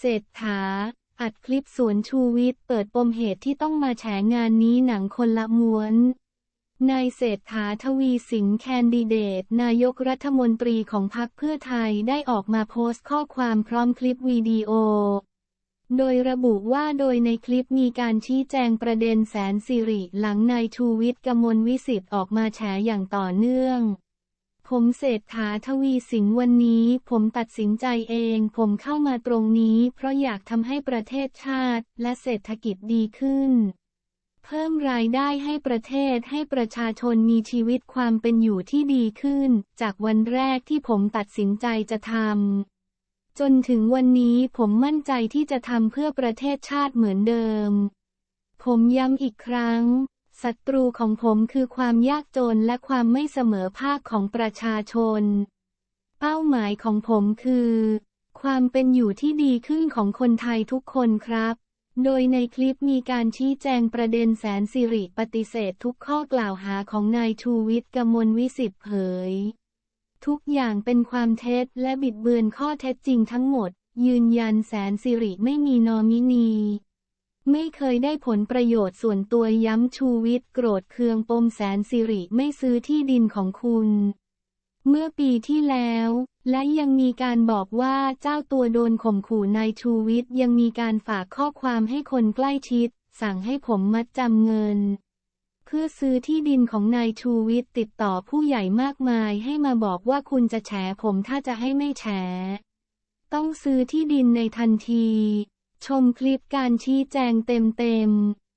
เศรษฐา อัดคลิปสวนชูวิทย์เปิดปมเหตุที่ต้องมาแฉงานนี้หนังคนละม้วน นายเศรษฐาทวีสินแคนดิเดต นายกรัฐมนตรีของพรรคเพื่อไทยได้ออกมาโพสต์ข้อความพร้อมคลิปวิดีโอ โดยระบุว่าโดยในคลิปมีการชี้แจงประเด็นแสนสิริหลังนายชูวิทย์กมลวิสิทธ์ออกมาแฉอย่างต่อเนื่อง ผมเศรษฐาทวีสินวันนี้ ผมตัดสินใจเอง ผมเข้ามาตรงนี้ เพราะอยากทำให้ประเทศชาติ และเศรษฐกิจดีขึ้น เพิ่มรายได้ให้ประเทศให้ประชาชนมีชีวิตความเป็นอยู่ที่ดีขึ้น จากวันแรกที่ผมตัดสินใจจะทำจนถึงวันนี้ผมมั่นใจที่จะทำเพื่อประเทศชาติเหมือนเดิม ผมย้ำอีกครั้ง ศัตรูของผมคือความยากจนและความไม่เสมอภาคของประชาชน เป้าหมายของผมคือ ความเป็นอยู่ที่ดีขึ้นของคนไทยทุกคนครับ โดยในคลิปมีการชี้แจงประเด็นแสนสิริปฏิเสธทุกข้อกล่าวหาของนายชูวิทย์กมลวิสิทธิ์เผย ทุกอย่างเป็นความเท็จและบิดเบือนข้อเท็จจริงทั้งหมด ยืนยันแสนสิริไม่มีนอมินี ไม่เคยได้ผลประโยชน์ส่วนตัวย้ำชูวิทย์โกรธเคืองปมแสนสิริไม่ซื้อที่ดินของคุณ เมื่อปีที่แล้ว และยังมีการบอกว่าเจ้าตัวโดนข่มขู่นายชูวิทย์ยังมีการฝากข้อความให้คนใกล้ชิด สั่งให้ผมมัดจำเงิน เพื่อซื้อที่ดินของนายชูวิทย์ติดต่อผู้ใหญ่มากมายให้มาบอกว่าคุณจะแฉผมถ้าจะให้ไม่แฉต้องซื้อที่ดินในทันที ชมคลิปการชี้แจงเต็มๆ